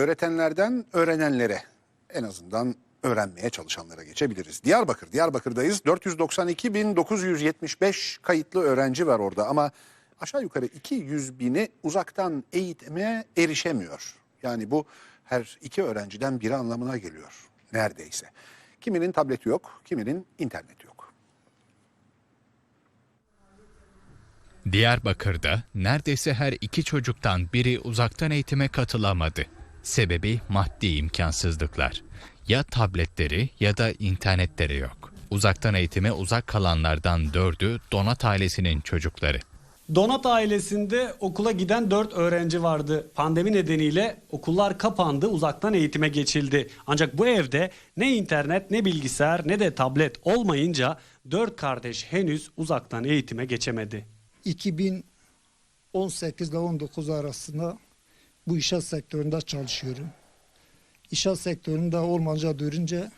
öğretenlerden öğrenenlere en azından öğrenmeye çalışanlara geçebiliriz. Diyarbakır, Diyarbakır'dayız. 492.975 kayıtlı öğrenci var orada ama aşağı yukarı 200 bini uzaktan eğitime erişemiyor. Yani bu her iki öğrenciden biri anlamına geliyor neredeyse. Kiminin tableti yok, kiminin interneti yok. Diyarbakır'da neredeyse her iki çocuktan biri uzaktan eğitime katılamadı. Sebebi maddi imkansızlıklar. Ya tabletleri ya da internetleri yok. Uzaktan eğitime uzak kalanlardan dördü Donat ailesinin çocukları. Donat ailesinde okula giden 4 öğrenci vardı. Pandemi nedeniyle okullar kapandı, uzaktan eğitime geçildi. Ancak bu evde ne internet, ne bilgisayar, ne de tablet olmayınca 4 kardeş henüz uzaktan eğitime geçemedi. 2018 ile 19 arasında bu inşaat sektöründe çalışıyorum. İnşaat sektöründe olmanca görünce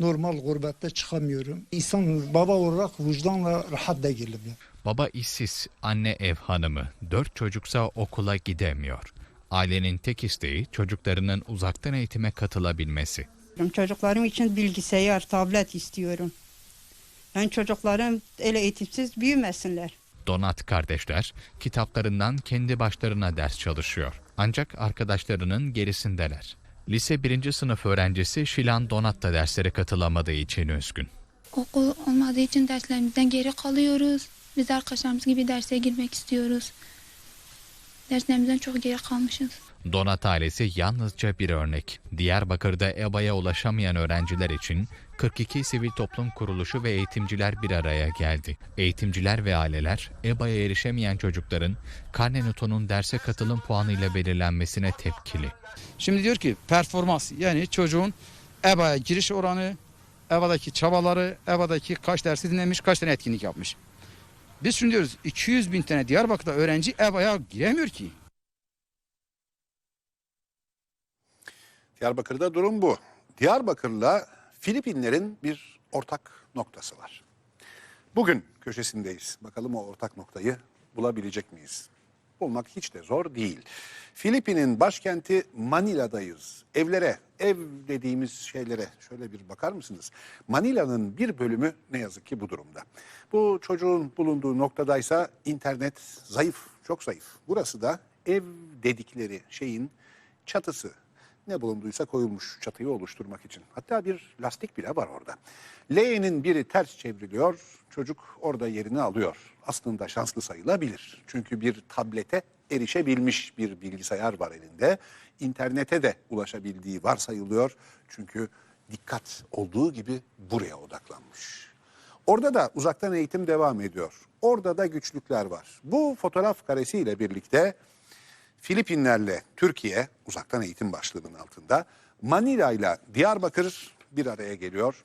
normal gurbette çıkamıyorum. İnsan baba olarak vicdanla rahat değilim. Baba işsiz, anne ev hanımı, dört çocuksa okula gidemiyor. Ailenin tek isteği çocuklarının uzaktan eğitime katılabilmesi. Çocuklarım için bilgisayar, tablet istiyorum. Yani çocuklarım öyle eğitimsiz büyümesinler. Donat kardeşler kitaplarından kendi başlarına ders çalışıyor. Ancak arkadaşlarının gerisindeler. Lise 1. sınıf öğrencisi Şilan Donat da derslere katılamadığı için üzgün. Okul olmadığı için derslerimizden geri kalıyoruz. Biz arkadaşlarımız gibi derse girmek istiyoruz. Derslerimizden çok geri kalmışız. Donat ailesi yalnızca bir örnek. Diyarbakır'da EBA'ya ulaşamayan öğrenciler için 42 sivil toplum kuruluşu ve eğitimciler bir araya geldi. Eğitimciler ve aileler EBA'ya erişemeyen çocukların karne derse katılım puanıyla belirlenmesine tepkili. Şimdi diyor ki performans yani çocuğun EBA'ya giriş oranı, EBA'daki çabaları, EBA'daki kaç dersi dinlemiş, kaç tane etkinlik yapmış. Biz şunu diyoruz 200 bin tane Diyarbakır'da öğrenci EBA'ya giremiyor ki. Diyarbakır'da durum bu. Diyarbakır'la Filipinlerin bir ortak noktası var. Bugün köşesindeyiz. Bakalım o ortak noktayı bulabilecek miyiz? Bulmak hiç de zor değil. Filipin'in başkenti Manila'dayız. Evlere, ev dediğimiz şeylere şöyle bir bakar mısınız? Manila'nın bir bölümü ne yazık ki bu durumda. Bu çocuğun bulunduğu noktadaysa internet zayıf, çok zayıf. Burası da ev dedikleri şeyin çatısı ne bulunduysa koyulmuş çatıyı oluşturmak için. Hatta bir lastik bile var orada. Leğenin biri ters çevriliyor, çocuk orada yerini alıyor. Aslında şanslı sayılabilir. Çünkü bir tablete erişebilmiş bir bilgisayar var elinde. İnternete de ulaşabildiği varsayılıyor. Çünkü dikkat olduğu gibi buraya odaklanmış. Orada da uzaktan eğitim devam ediyor. Orada da güçlükler var. Bu fotoğraf karesiyle birlikte Filipinlerle Türkiye uzaktan eğitim başlığının altında Manila ile Diyarbakır bir araya geliyor.